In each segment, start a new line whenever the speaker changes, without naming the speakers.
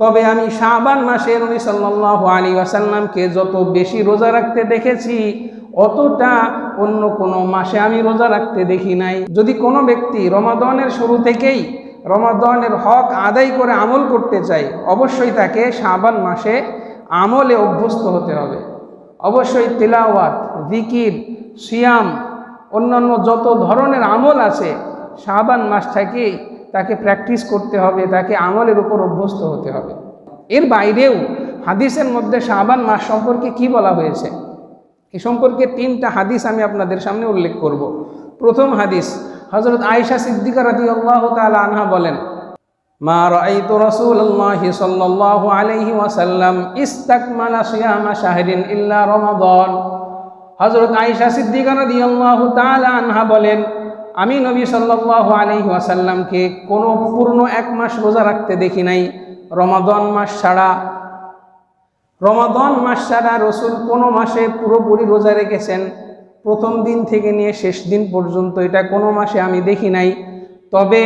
তবে আমি শাবান মাসে নবী সাল্লাল্লাহু আলী ওয়াসাল্লামকে যত বেশি রোজা রাখতে দেখেছি, অতটা অন্য কোনো মাসে আমি রোজা রাখতে দেখি নাই। যদি কোনো ব্যক্তি রমাদনের শুরু থেকেই রমাদনের হক আদায় করে আমল করতে চায়, অবশ্যই তাকে শাবান মাসে আমলে অভ্যস্ত হতে হবে। অবশ্যই তেলাওয়াত, জিকির, সিয়াম, অন্যান্য যত ধরনের আমল আছে, শাবান মাস থেকেই তাকে প্র্যাকটিস করতে হবে, তাকে আমলের উপর অভ্যস্ত হতে হবে। এর বাইরেও হাদিসের মধ্যে শাহবান মাস সম্পর্কে কি বলা হয়েছে? এ সম্পর্কে তিনটা হাদিস আমি আপনাদের সামনে উল্লেখ করব। প্রথম হাদিস হজরত আয়েশা সিদ্দিকা রাদি আল্লাহ তালা আনহা বলেন, মা রাআইতু রাসূলুল্লাহি সাল্লাল্লাহু আলাইহি ওয়াসাল্লাম ইস্তাকমালা সিয়ামা শাহরিন ইল্লা রমাদান। হযরত আয়েশা সিদ্দিকা রাদিয়াল্লাহু তাআলা আনহা বলেন আমি নবী সাল্লাল্লাহু আলাইহি ওয়াসাল্লামকে কোনো পূর্ণ এক মাস রোজা রাখতে দেখি নাই। রমাদন মাস ছাড়া, রমাদন মাস ছাড়া রসুল কোনো মাসে পুরোপুরি রোজা রেখেছেন। প্রথম দিন থেকে নিয়ে শেষ দিন পর্যন্ত এটা কোনো মাসে আমি দেখি নাই। তবে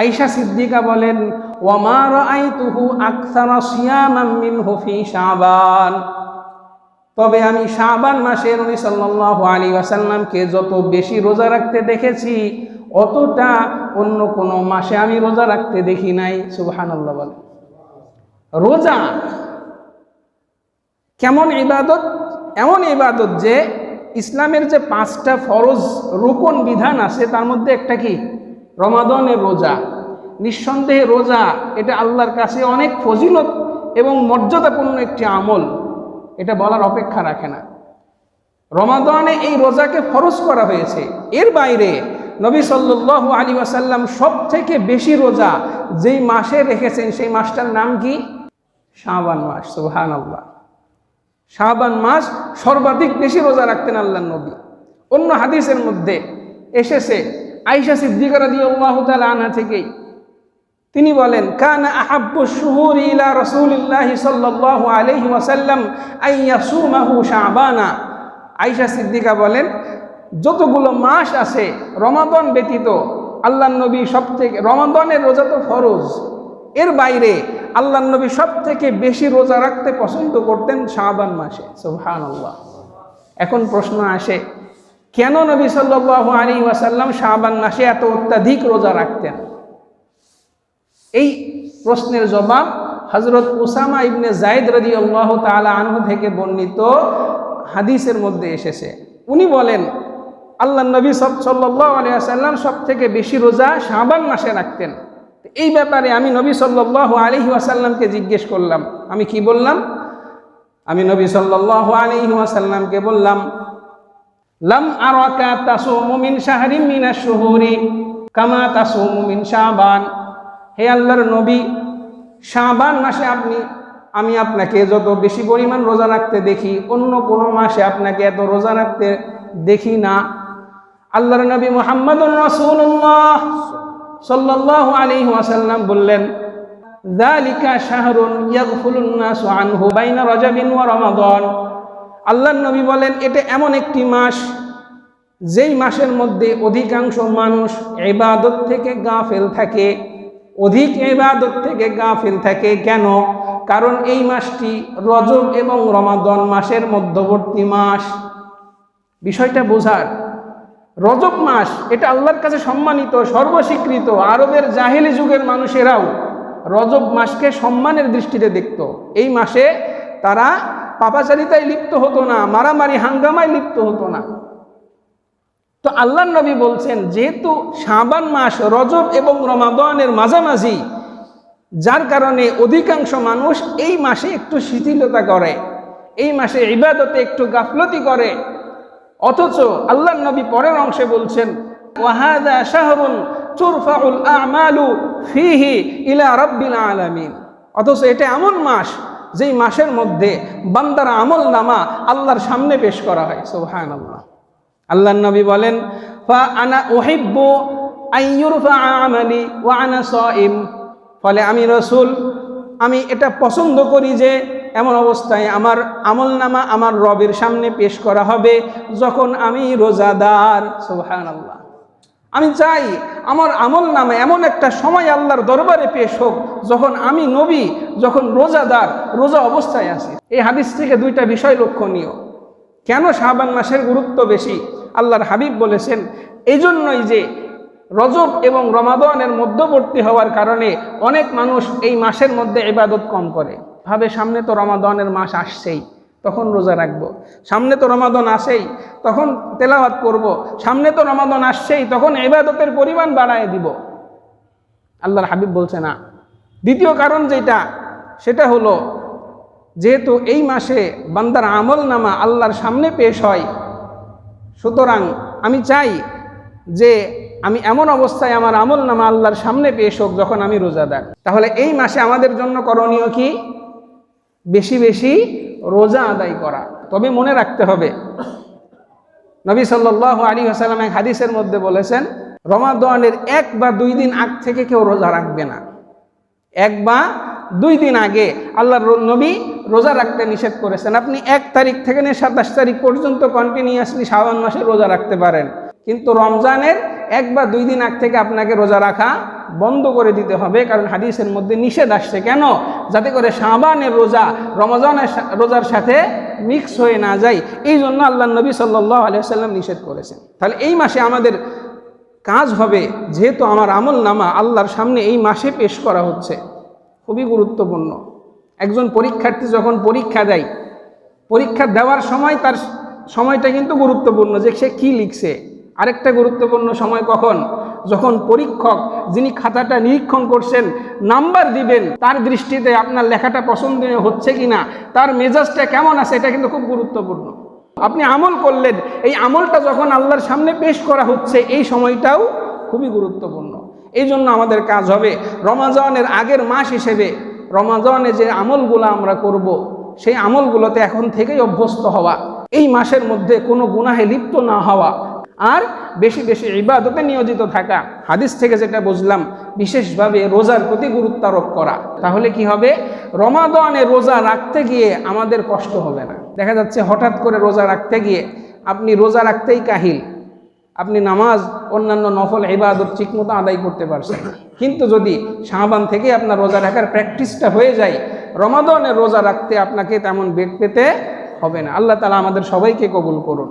আইসা সিদ্দিকা বলেন ওয়ামার আই তুহু আকসারা সিয়ামাম হফি ফি শাবান। তবে আমি শাবান মাসে নবী সাল্লাল্লাহু আলী ওয়াসাল্লামকে যত বেশি রোজা রাখতে দেখেছি, অতটা অন্য কোনো মাসে আমি রোজা রাখতে দেখি নাই, সুবহানাল্লাহ বলে। রোজা কেমন ইবাদত? এমন ইবাদত যে ইসলামের যে পাঁচটা ফরজ রোকন বিধান আছে, তার মধ্যে একটা কি? রমাদনের রোজা। নিঃসন্দেহে রোজা এটা আল্লাহর কাছে অনেক ফজিলত এবং মর্যাদাপূর্ণ একটি আমল। এটা বলার অপেক্ষা রাখে না। রমাদানে এই রোজাকে ফরজ করা হয়েছে। এর বাইরে নবী সাল্লু আলী ওয়াসাল্লাম সব থেকে বেশি রোজা যেই মাসে রেখেছেন, সেই মাসটার নাম কি? শাহবান মাস সুহান আল্লাহ শাহবান মাস সর্বাধিক বেশি রোজা রাখতেন আল্লাহ নবী। অন্য হাদিসের মধ্যে এসেছে আইসা সিদ্দিকা রাদিয়াল্লাহু তাআলা আনহা থেকেই তিনি বলেন, কানা আহাব্বু শুহুর ইলা রাসূলিল্লাহি সাল্লাল্লাহু আলাইহি ওয়াসাল্লাম আই ইয়াসুমাহু শাবানা। আইসা সিদ্দিকা বলেন, যতগুলো মাস আছে রমাদান ব্যতীত আল্লাহ নবী সব থেকে রমাদানের রোজা তো ফরজ। এর বাইরে আল্লাহ নবী সব থেকে বেশি রোজা রাখতে পছন্দ করতেন শাবান মাসে। আল্লাহ এখন প্রশ্ন আসে, কেন নবী সাল্লাহ আলী ওয়াসাল্লাম শাবান মাসে এত অত্যাধিক রোজা রাখতেন? এই প্রশ্নের জবাব হজরত ওসামা ইবনে জায়দ রদি আল্লাহ তালা আনহু থেকে বর্ণিত হাদিসের মধ্যে এসেছে। উনি বলেন আল্লাহ নবী সব সাল্লাহ আলিয়াল্লাম সব থেকে বেশি রোজা শাবান মাসে রাখতেন। এই ব্যাপারে আমি নবী সাল্লাহ আলহি ওয়াসাল্লামকে জিজ্ঞেস করলাম। আমি কি বললাম? আমি নবী সাল্লাহ আলহি ওয়াসাল্লামকে বললাম, লাম আরাকা তাসুমু মিন শাহরিন মিনাশ শুহুরি, কামা তাসুমু মিন শাবান। হে আল্লাহর নবী, শাবান মাসে আপনি, আমি আপনাকে যত বেশি পরিমাণ রোজা রাখতে দেখি, অন্য কোনো মাসে আপনাকে এত রোজা রাখতে দেখি না। আল্লাহর নবী মোহাম্মদুর রাসূলুল্লাহ সাল্লাল্লাহু আলাইহি ওয়াসাল্লাম বললেন, যালিকা শাহরুন ইয়াগফুলুন নাসু আনহু বাইনা রজবিন ওয়া রমাদান। আল্লাহর নবী বলেন, এটা এমন একটি মাস, যেই মাসের মধ্যে অধিকাংশ মানুষ ইবাদত থেকে গাফেল থাকে। অধিক এবাদত থেকে গাফেল থাকে কেন? কারণ এই মাসটি রজব এবং রমাদন মাসের মধ্যবর্তী মাস। বিষয়টা বোঝার, রজব মাস, এটা আল্লাহর কাছে সম্মানিত, সর্বস্বীকৃত, আরবের জাহেলি যুগের মানুষেরাও রজব মাসকে সম্মানের দৃষ্টিতে দেখত। এই মাসে তারা পাপাচারিতায় লিপ্ত হতো না, মারামারি, হাঙ্গামায় লিপ্ত হতো না। তো আল্লাহ নবী বলছেন, যেহেতু শাবান মাস রজব এবং রমাদানের মাঝামাঝি, যার কারণে অধিকাংশ মানুষ এই মাসে একটু শিথিলতা করে, এই মাসে ইবাদতে একটু গাফলতি করে। অথচ আল্লাহ নবী পরের অংশে বলছেন, ওয়াহাদা শাহরুন চুরফাউল আমালু ফিহি ইলা রব্বিল আলামিন। অথচ এটা এমন মাস, যেই মাসের মধ্যে বান্দার আমল নামা আল্লাহর সামনে পেশ করা হয়। সোহান আল্লাহ আল্লাহ নবী বলেন আনা ফলে আমি রসুল, আমি এটা পছন্দ করি যে এমন অবস্থায় আমার আমল নামা আমার রবের সামনে পেশ করা হবে যখন আমি রোজাদার। সোহান আল্লাহ আমি চাই আমার আমল নামে এমন একটা সময় আল্লাহর দরবারে পেশ হোক যখন আমি নবী, যখন রোজাদার, রোজা অবস্থায় আছি। এই হাদিস থেকে দুইটা বিষয় লক্ষণীয়। কেন শাহবান মাসের গুরুত্ব বেশি? আল্লাহর হাবিব বলেছেন এই জন্যই যে রজব এবং রমাদনের মধ্যবর্তী হওয়ার কারণে অনেক মানুষ এই মাসের মধ্যে ইবাদত কম করে। ভাবে সামনে তো রমাদনের মাস আসছেই, তখন রোজা রাখব। সামনে তো রমাদন আসেই তখন তেলাওয়াত করব। সামনে তো রমাদন আসছেই, তখন ইবাদতের পরিমাণ বাড়ায় দিব। আল্লাহর হাবিব বলছে, না। দ্বিতীয় কারণ যেটা, সেটা হলো, যেহেতু এই মাসে বান্দার আমল নামা আল্লাহর সামনে পেশ হয় সুতরাং আমি চাই যে আমি এমন অবস্থায় আমার আমল নামা আল্লাহর সামনে পেশ হোক যখন আমি রোজাদার। তাহলে এই মাসে আমাদের জন্য করণীয় কি? বেশি বেশি রোজা আদায় করা। তবে মনে রাখতে হবে, নবী সাল্লাহ আলী হাসালাম এক হাদিসের মধ্যে বলেছেন, রমাদনের এক বা দুই দিন আগ থেকে কেউ রোজা রাখবে না। এক বা দুই দিন আগে আল্লাহর নবী রোজা রাখতে নিষেধ করেছেন। আপনি এক তারিখ থেকে নিয়ে সাতাশ তারিখ পর্যন্ত কন্টিনিউয়াসলি শ্রাবণ মাসে রোজা রাখতে পারেন। কিন্তু রমজানের এক বা দুই দিন আগ থেকে আপনাকে রোজা রাখা বন্ধ করে দিতে হবে। কারণ হাদিসের মধ্যে নিষেধ আসছে। কেন? যাতে করে শাবানের রোজা রমজানের রোজার সাথে মিক্স হয়ে না যায়। এই জন্য আল্লাহ নবী সাল্লাহ আলিয়াল্লাম নিষেধ করেছেন। তাহলে এই মাসে আমাদের কাজ হবে, যেহেতু আমার আমল নামা আল্লাহর সামনে এই মাসে পেশ করা হচ্ছে। খুবই গুরুত্বপূর্ণ। একজন পরীক্ষার্থী যখন পরীক্ষা দেয়, পরীক্ষা দেওয়ার সময় তার সময়টা কিন্তু গুরুত্বপূর্ণ যে সে কি লিখছে। আরেকটা গুরুত্বপূর্ণ সময় কখন? যখন পরীক্ষক যিনি খাতাটা নিরীক্ষণ করছেন, নাম্বার দিবেন, তার দৃষ্টিতে আপনার লেখাটা পছন্দনীয় হচ্ছে কি না তার মেজাজটা কেমন আছে, এটা কিন্তু খুব গুরুত্বপূর্ণ। আপনি আমল করলেন, এই আমলটা যখন আল্লাহর সামনে পেশ করা হচ্ছে, এই সময়টাও খুবই গুরুত্বপূর্ণ। এই জন্য আমাদের কাজ হবে রমাজানের আগের মাস হিসেবে রমাজানে যে আমলগুলো আমরা করব। সেই আমলগুলোতে এখন থেকেই অভ্যস্ত হওয়া, এই মাসের মধ্যে কোনো গুনাহে লিপ্ত না হওয়া আর বেশি বেশি ইবাদতে নিয়োজিত থাকা। হাদিস থেকে যেটা বুঝলাম, বিশেষভাবে রোজার প্রতি গুরুত্ব আরোপ করা। তাহলে কি হবে? রমাদনে রোজা রাখতে গিয়ে আমাদের কষ্ট হবে না। দেখা যাচ্ছে হঠাৎ করে রোজা রাখতে গিয়ে আপনি রোজা রাখতেই কাহিল। আপনি নামাজ, অন্যান্য নফল ইবাদত ঠিকমতো আদায় করতে পারছেন। কিন্তু যদি শাহবান থেকে আপনার রোজা রাখার প্র্যাকটিসটা হয়ে যায় রমাদনে রোজা রাখতে আপনাকে তেমন বেগ পেতে হবে না। আল্লাহ তালা আমাদের সবাইকে কবুল করুন।